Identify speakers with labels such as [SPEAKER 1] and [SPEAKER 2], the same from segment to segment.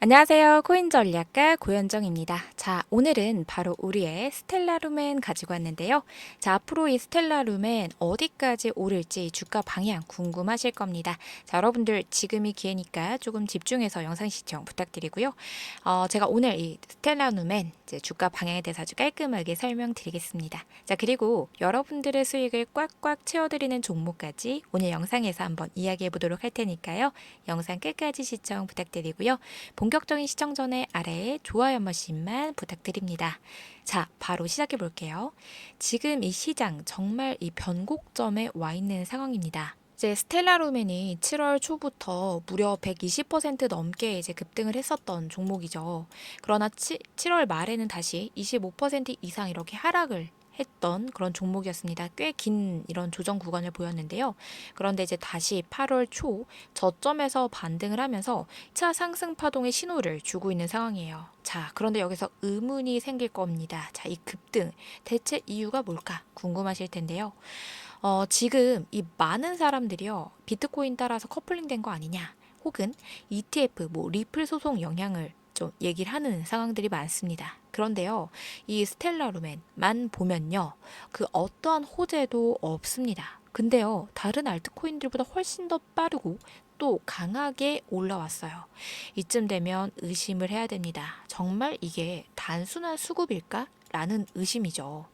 [SPEAKER 1] 안녕하세요. 코인 전략가 고현정입니다. 자, 오늘은 바로 우리의 스텔라 루멘 가지고 왔는데요. 자, 앞으로 이 스텔라 루멘 어디까지 오를지 주가 방향 궁금하실 겁니다. 자, 여러분들 지금이 기회니까 조금 집중해서 영상 시청 부탁드리고요. 어, 제가 오늘 이 스텔라 루멘 이제 주가 방향에 대해서 아주 깔끔하게 설명드리겠습니다. 자, 그리고 여러분들의 수익을 꽉꽉 채워드리는 종목까지 오늘 영상에서 한번 이야기해 보도록 할 테니까요. 영상 끝까지 시청 부탁드리고요. 본격적인 시청 전에 아래에 좋아요 한 번씩만 부탁드립니다. 자, 바로 시작해 볼게요. 지금 이 시장 정말 이 변곡점에 와 있는 상황입니다. 이제 스텔라루멘이 7월 초부터 무려 120% 넘게 이제 급등을 했었던 종목이죠. 그러나 7, 7월 말에는 다시 25% 이상 이렇게 하락을 했던 그런 종목이었습니다. 꽤 긴 이런 조정 구간을 보였는데요. 그런데 이제 다시 8월 초 저점에서 반등을 하면서 차 상승 파동의 신호를 주고 있는 상황이에요. 자, 그런데 여기서 의문이 생길 겁니다. 자, 이 급등 대체 이유가 뭘까 궁금하실 텐데요. 어, 지금 이 많은 사람들이요. 비트코인 따라서 커플링 된 거 아니냐? 혹은 ETF 뭐 리플 소송 영향을 좀 얘기를 하는 상황들이 많습니다. 그런데요, 이 스텔라 루멘만 보면요, 그 어떠한 호재도 없습니다. 근데요, 다른 알트코인들보다 훨씬 더 빠르고 또 강하게 올라왔어요. 이쯤 되면 의심을 해야 됩니다. 정말 이게 단순한 수급일까? 라는 의심이죠.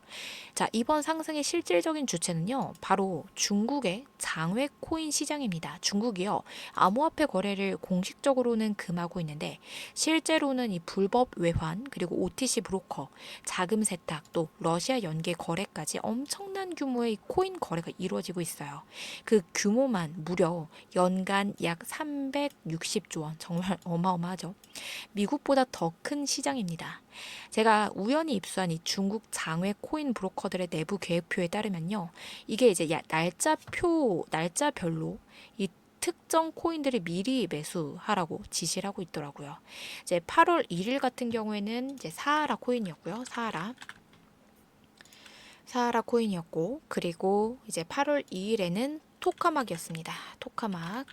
[SPEAKER 1] 자, 이번 상승의 실질적인 주체는요, 바로 중국의 장외 코인 시장입니다. 중국이요, 암호화폐 거래를 공식적으로는 금하고 있는데, 실제로는 이 불법 외환, 그리고 OTC 브로커, 자금 세탁, 또 러시아 연계 거래까지 엄청난 규모의 코인 거래가 이루어지고 있어요. 그 규모만 무려 연간 약 360조 원, 정말 어마어마하죠. 미국보다 더 큰 시장입니다. 제가 우연히 입수한 이 중국 장외 코인 브로커들의 내부 계획표에 따르면요. 이게 이제 야- 날짜표, 날짜별로 이 특정 코인들을 미리 매수하라고 지시를 하고 있더라고요. 이제 8월 1일 같은 경우에는 이제 사하라 코인이었고요. 사하라. 사하라 코인이었고, 그리고 이제 8월 2일에는 토카막이었습니다. 토카막.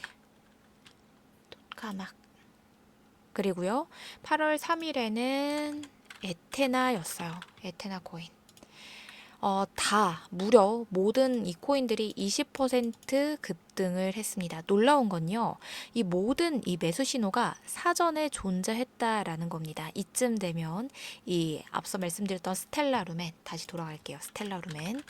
[SPEAKER 1] 토카막. 그리고요. 8월 3일에는 에테나였어요. 에테나 코인. 어, 다 무려 모든 이 코인들이 20% 급등을 했습니다. 놀라운 건요. 이 모든 이 매수 신호가 사전에 존재했다라는 겁니다. 이쯤 되면 이 앞서 말씀드렸던 스텔라 루멘 다시 돌아갈게요. 스텔라 루멘.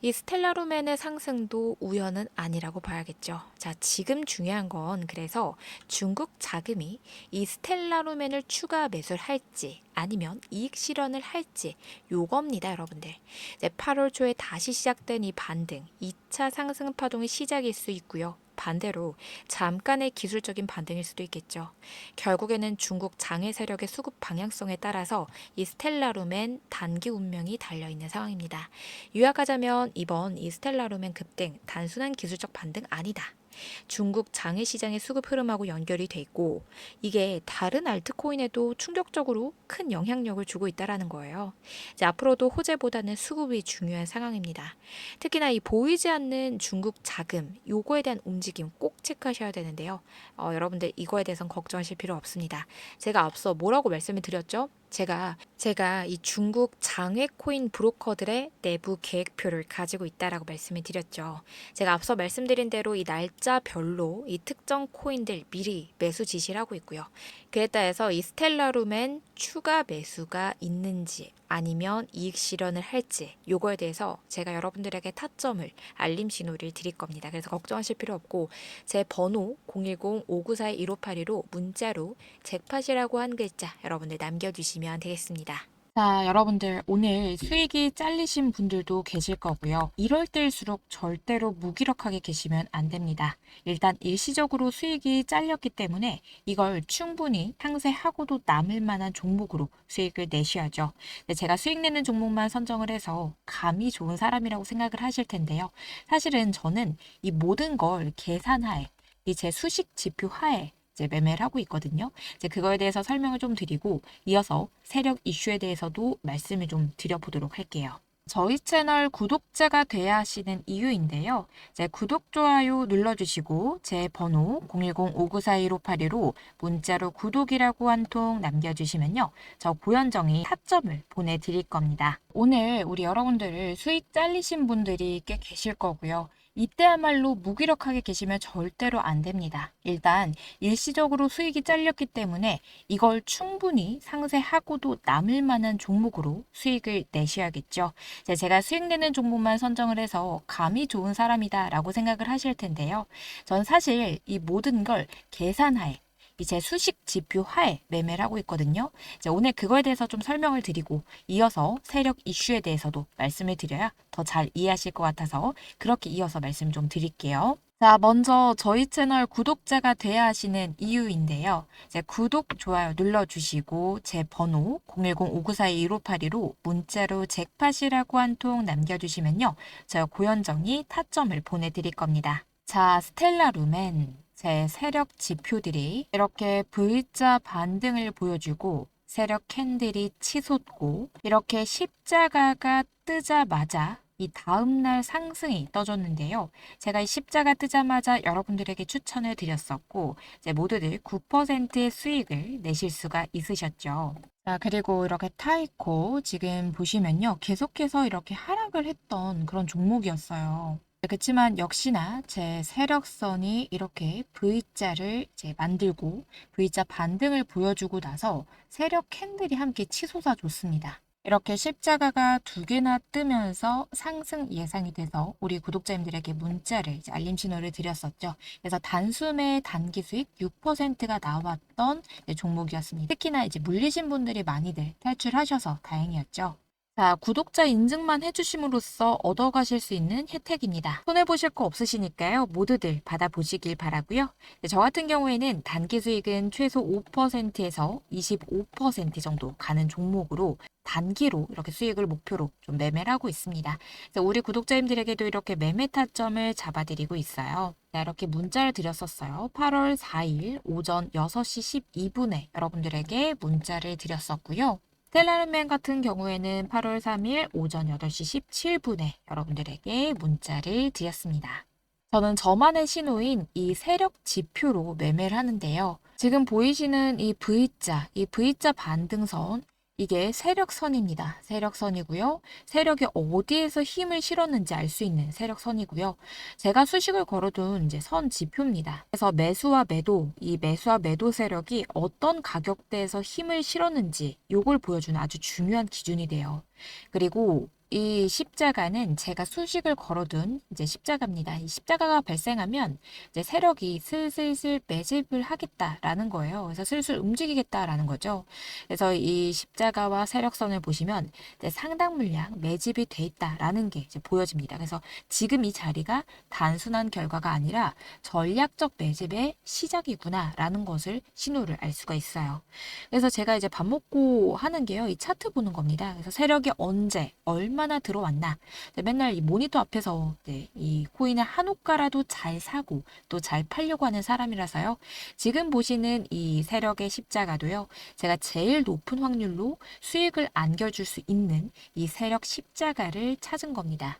[SPEAKER 1] 이 스텔라루멘의 상승도 우연은 아니라고 봐야겠죠. 자, 지금 중요한 건 그래서 중국 자금이 이 스텔라루멘을 추가 매수를 할지 아니면 이익 실현을 할지 요겁니다, 여러분들. 이제 8월 초에 다시 시작된 이 반등, 2차 상승 파동의 시작일 수 있고요. 반대로 잠깐의 기술적인 반등일 수도 있겠죠. 결국에는 중국 장외 세력의 수급 방향성에 따라서 이 스텔라루멘 단기 운명이 달려 있는 상황입니다. 요약하자면 이번 이 스텔라루멘 급등 단순한 기술적 반등 아니다. 중국 장외 시장의 수급 흐름하고 연결이 돼 있고 이게 다른 알트코인에도 충격적으로 큰 영향력을 주고 있다라는 거예요. 이제 앞으로도 호재보다는 수급이 중요한 상황입니다. 특히나 이 보이지 않는 중국 자금 요거에 대한 움직임 꼭 체크하셔야 되는데요. 어, 여러분들 이거에 대해서는 걱정하실 필요 없습니다. 제가 앞서 뭐라고 말씀을 드렸죠? 제가 제가 이 중국 장외 코인 브로커들의 내부 계획표를 가지고 있다라고 말씀을 드렸죠. 제가 앞서 말씀드린 대로 이 날짜별로 이 특정 코인들 미리 매수 지시를 하고 있고요. 그에 따라서 이 스텔라룸엔 추가 매수가 있는지 아니면 이익 실현을 할지 요거에 대해서 제가 여러분들에게 타점을 알림 신호를 드릴 겁니다. 그래서 걱정하실 필요 없고 제 번호 010-594-1582로 문자로 잭팟이라고 한 글자 여러분들 남겨주시면 되겠습니다.
[SPEAKER 2] 자, 여러분들 오늘 수익이 잘리신 분들도 계실 거고요. 이럴 때일수록 절대로 무기력하게 계시면 안 됩니다. 일단 일시적으로 수익이 잘렸기 때문에 이걸 충분히 상세하고도 남을 만한 종목으로 수익을 내셔야죠. 근데 제가 수익 내는 종목만 선정을 해서 감이 좋은 사람이라고 생각을 하실 텐데요. 사실은 저는 이 모든 걸 계산하에 이 제 수식 지표 하에 이제 매매를 하고 있거든요. 이제 그거에 대해서 설명을 좀 드리고 이어서 세력 이슈에 대해서도 말씀을 좀 드려보도록 할게요. 저희 채널 구독자가 돼야 하시는 이유인데요. 이제 구독, 좋아요 눌러주시고 제 번호 010-5942-1581로 문자로 구독이라고 한 통 남겨주시면요. 저 고현정이 타점을 보내드릴 겁니다. 오늘 우리 여러분들을 수익 잘리신 분들이 꽤 계실 거고요. 이때야말로 무기력하게 계시면 절대로 안 됩니다. 일단 일시적으로 수익이 잘렸기 때문에 이걸 충분히 상세하고도 남을 만한 종목으로 수익을 내셔야겠죠. 제가 수익 내는 종목만 선정을 해서 감이 좋은 사람이다 라고 생각을 하실 텐데요. 전 사실 이 모든 걸 계산하에 이제 수식 지표 하에 매매를 하고 있거든요. 이제 오늘 그거에 대해서 좀 설명을 드리고 이어서 세력 이슈에 대해서도 말씀을 드려야 더 잘 이해하실 것 같아서 그렇게 이어서 말씀 좀 드릴게요. 자, 먼저 저희 채널 구독자가 돼야 하시는 이유인데요. 이제 구독, 좋아요 눌러주시고 제 번호 010-5942-1582로 문자로 잭팟이라고 한 통 남겨주시면요. 저 고현정이 타점을 보내드릴 겁니다. 자, 스텔라룸엔 제 세력 지표들이 이렇게 V자 반등을 보여주고 세력 캔들이 치솟고 이렇게 십자가가 뜨자마자 이 다음날 상승이 떠줬는데요. 제가 이 십자가 뜨자마자 여러분들에게 추천을 드렸었고 이제 모두들 9%의 수익을 내실 수가 있으셨죠. 자, 그리고 이렇게 타이코 지금 보시면요. 계속해서 이렇게 하락을 했던 그런 종목이었어요. 그렇지만 역시나 제 세력선이 이렇게 V자를 이제 만들고 V자 반등을 보여주고 나서 세력 캔들이 함께 치솟아 줬습니다. 이렇게 십자가가 두 개나 뜨면서 상승 예상이 돼서 우리 구독자님들에게 문자를 알림 신호를 드렸었죠. 그래서 단숨에 단기 수익 6%가 나왔던 종목이었습니다. 특히나 이제 물리신 분들이 많이들 탈출하셔서 다행이었죠. 자, 구독자 인증만 해주심으로써 얻어가실 수 있는 혜택입니다. 손해보실 거 없으시니까요. 모두들 받아보시길 바라고요. 네, 저 같은 경우에는 단기 수익은 최소 5%에서 25% 정도 가는 종목으로 단기로 이렇게 수익을 목표로 좀 매매를 하고 있습니다. 우리 구독자님들에게도 이렇게 매매 타점을 잡아드리고 있어요. 네, 이렇게 문자를 드렸었어요. 8월 4일 오전 6시 12분에 여러분들에게 문자를 드렸었고요. 스텔라르맨 같은 경우에는 8월 3일 오전 8시 17분에 여러분들에게 문자를 드렸습니다. 저는 저만의 신호인 이 세력 지표로 매매를 하는데요. 지금 보이시는 이 V자, 이 V자 반등선, 이게 세력선입니다. 세력선이고요. 세력이 어디에서 힘을 실었는지 알 수 있는 세력선이고요. 제가 수식을 걸어둔 이제 선 지표입니다. 그래서 매수와 매도, 이 매수와 매도 세력이 어떤 가격대에서 힘을 실었는지 요걸 보여주는 아주 중요한 기준이 돼요. 그리고 이 십자가는 제가 수식을 걸어둔 이제 십자가입니다. 이 십자가가 발생하면 이제 세력이 슬슬슬 매집을 하겠다라는 거예요. 그래서 슬슬 움직이겠다라는 거죠. 그래서 이 십자가와 세력선을 보시면 상당 물량 매집이 돼 있다라는 게 이제 보여집니다. 그래서 지금 이 자리가 단순한 결과가 아니라 전략적 매집의 시작이구나라는 것을 신호를 알 수가 있어요. 그래서 제가 이제 밥 먹고 하는 게요. 이 차트 보는 겁니다. 그래서 세력이 언제 얼마 나 들어왔나. 맨날 이 모니터 앞에서 이제 이 코인을 한 호가라도 잘 사고 또 잘 팔려고 하는 사람이라서요. 지금 보시는 이 세력의 십자가도요. 제가 제일 높은 확률로 수익을 안겨줄 수 있는 이 세력 십자가를 찾은 겁니다.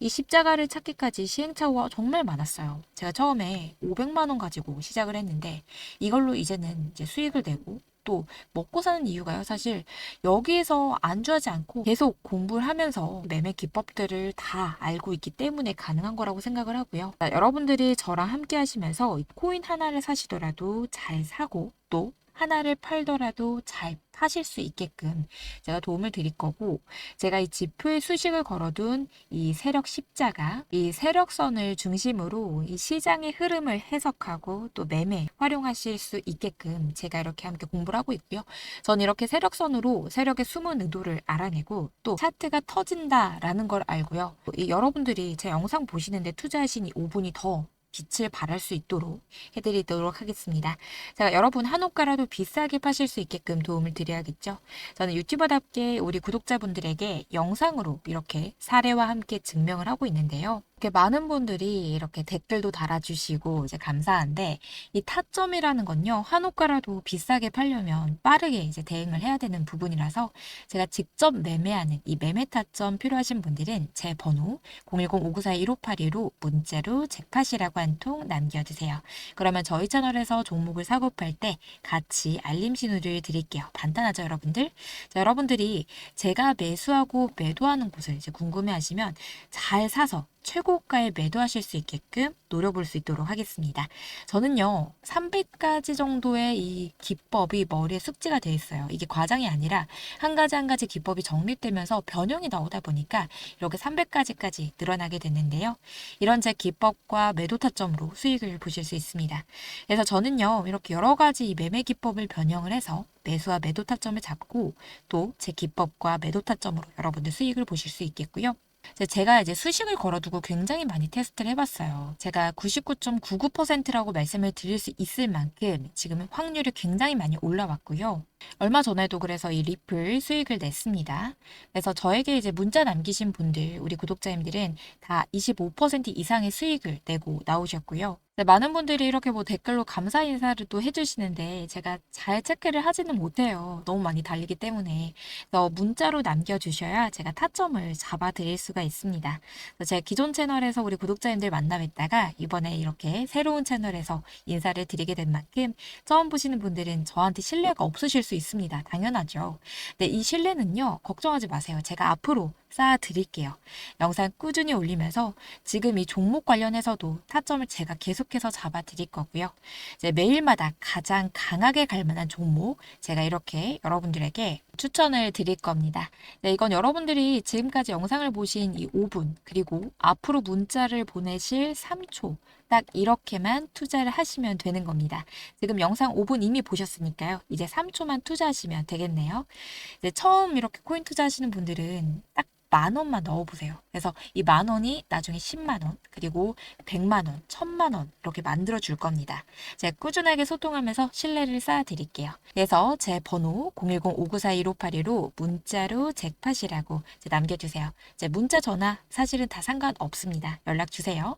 [SPEAKER 2] 이 십자가를 찾기까지 시행착오가 정말 많았어요. 제가 처음에 500만 원 가지고 시작을 했는데 이걸로 이제는 이제 수익을 내고 또 먹고 사는 이유가요. 사실 여기에서 안주하지 않고 계속 공부를 하면서 매매 기법들을 다 알고 있기 때문에 가능한 거라고 생각을 하고요. 자, 여러분들이 저랑 함께 하시면서 이 코인 하나를 사시더라도 잘 사고 또 하나를 팔더라도 잘 파실 수 있게끔 제가 도움을 드릴 거고 제가 이 지표에 수식을 걸어둔 이 세력 십자가 이 세력선을 중심으로 이 시장의 흐름을 해석하고 또 매매 활용하실 수 있게끔 제가 이렇게 함께 공부를 하고 있고요. 전 이렇게 세력선으로 세력의 숨은 의도를 알아내고 또 차트가 터진다라는 걸 알고요. 이 여러분들이 제 영상 보시는데 투자하신 이 5분이 더 빛을 발할 수 있도록 해드리도록 하겠습니다. 제가 여러분 한 호가라도 비싸게 파실 수 있게끔 도움을 드려야겠죠. 저는 유튜버답게 우리 구독자분들에게 영상으로 이렇게 사례와 함께 증명을 하고 있는데요. 이렇게 많은 분들이 이렇게 댓글도 달아주시고 이제 감사한데 이 타점이라는 건요 한옥가라도 비싸게 팔려면 빠르게 이제 대응을 해야 되는 부분이라서 제가 직접 매매하는 이 매매 타점 필요하신 분들은 제 번호 010-5942-1582로 문자로 잭팟이라고 한 통 남겨주세요. 그러면 저희 채널에서 종목을 사고 팔 때 같이 알림 신호를 드릴게요. 간단하죠 여러분들? 자, 여러분들이 제가 매수하고 매도하는 곳을 이제 궁금해하시면 잘 사서 최고가에 매도하실 수 있게끔 노려볼 수 있도록 하겠습니다. 저는요, 300가지 정도의 이 기법이 머리에 숙지가 돼 있어요. 이게 과장이 아니라 한 가지 한 가지 기법이 정립되면서 변형이 나오다 보니까 이렇게 300가지까지 늘어나게 됐는데요. 이런 제 기법과 매도 타점으로 수익을 보실 수 있습니다. 그래서 저는요, 이렇게 여러 가지 이 매매 기법을 변형을 해서 매수와 매도 타점을 잡고 또 제 기법과 매도 타점으로 여러분들 수익을 보실 수 있겠고요. 제가 이제 수식을 걸어두고 굉장히 많이 테스트를 해봤어요. 제가 99.99%라고 말씀을 드릴 수 있을 만큼 지금은 확률이 굉장히 많이 올라왔고요. 얼마 전에도 그래서 이 리플 수익을 냈습니다. 그래서 저에게 이제 문자 남기신 분들, 우리 구독자님들은 다 25% 이상의 수익을 내고 나오셨고요. 네, 많은 분들이 이렇게 뭐 댓글로 감사 인사를 또 해주시는데 제가 잘 체크를 하지는 못해요. 너무 많이 달리기 때문에. 그래서 문자로 남겨주셔야 제가 타점을 잡아드릴 수가 있습니다. 그래서 제가 기존 채널에서 우리 구독자님들 만나뵀다가 이번에 이렇게 새로운 채널에서 인사를 드리게 된 만큼 처음 보시는 분들은 저한테 신뢰가 없으실 수 있습니다. 당연하죠. 근데 이 신뢰는요, 걱정하지 마세요. 제가 앞으로 쌓아드릴게요. 영상 꾸준히 올리면서 지금 이 종목 관련해서도 타점을 제가 계속해서 잡아드릴 거고요. 이제 매일마다 가장 강하게 갈 만한 종목 제가 이렇게 여러분들에게 추천을 드릴 겁니다. 네, 이건 여러분들이 지금까지 영상을 보신 이 5분 그리고 앞으로 문자를 보내실 3초 딱 이렇게만 투자를 하시면 되는 겁니다. 지금 영상 5분 이미 보셨으니까요. 이제 3초만 투자하시면 되겠네요. 이제 처음 이렇게 코인 투자하시는 분들은 딱 만 원만 넣어보세요. 그래서 이 만 원이 나중에 10만 원, 그리고 100만 원, 1000만 원 이렇게 만들어 줄 겁니다. 제가 꾸준하게 소통하면서 신뢰를 쌓아 드릴게요. 그래서 제 번호 010-5942-1582로 문자로 잭팟이라고 남겨주세요. 이제 문자 전화 사실은 다 상관없습니다. 연락 주세요.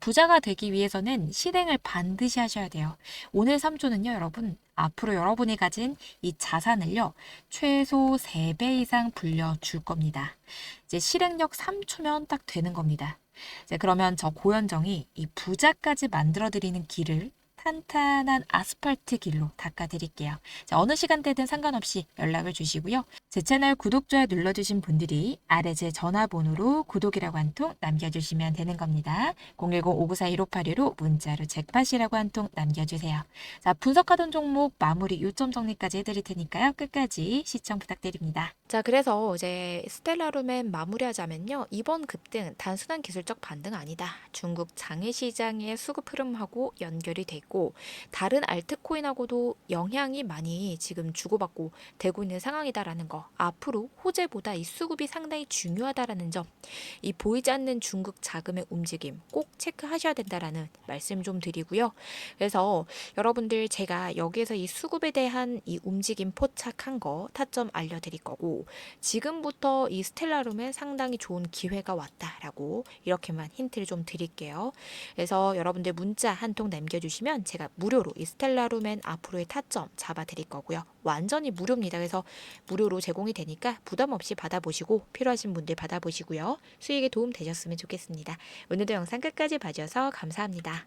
[SPEAKER 2] 부자가 되기 위해서는 실행을 반드시 하셔야 돼요. 오늘 3조는요, 여러분. 앞으로 여러분이 가진 이 자산을요, 최소 3배 이상 불려줄 겁니다. 이제 실행력 3초면 딱 되는 겁니다. 이제 그러면 저 고현정이 이 부자까지 만들어드리는 길을 탄탄한 아스팔트 길로 닦아드릴게요. 자, 어느 시간대든 상관없이 연락을 주시고요. 제 채널 구독, 좋아요 눌러주신 분들이 아래 제 전화번호로 구독이라고 한 통 남겨주시면 되는 겁니다. 010-5942-1582로 문자로 잭팟이라고 한 통 남겨주세요. 자, 분석하던 종목 마무리 요점 정리까지 해드릴 테니까요. 끝까지 시청 부탁드립니다.
[SPEAKER 1] 자, 그래서 이제 스텔라룸엔 마무리하자면요. 이번 급등 단순한 기술적 반등 아니다. 중국 장외 시장의 수급 흐름하고 연결이 됐고 다른 알트코인하고도 영향이 많이 지금 주고받고 되고 있는 상황이다라는 거. 앞으로 호재보다 이 수급이 상당히 중요하다라는 점. 이 보이지 않는 중국 자금의 움직임 꼭 체크하셔야 된다라는 말씀 좀 드리고요. 그래서 여러분들 제가 여기에서 이 수급에 대한 이 움직임 포착한 거 타점 알려 드릴 거고 지금부터 이 스텔라룸에 상당히 좋은 기회가 왔다라고 이렇게만 힌트를 좀 드릴게요. 그래서 여러분들 문자 한 통 남겨주시면 제가 무료로 이 스텔라룸엔 앞으로의 타점 잡아드릴 거고요. 완전히 무료입니다. 그래서 무료로 제공이 되니까 부담 없이 받아보시고 필요하신 분들 받아보시고요. 수익에 도움 되셨으면 좋겠습니다. 오늘도 영상 끝까지 봐주셔서 감사합니다.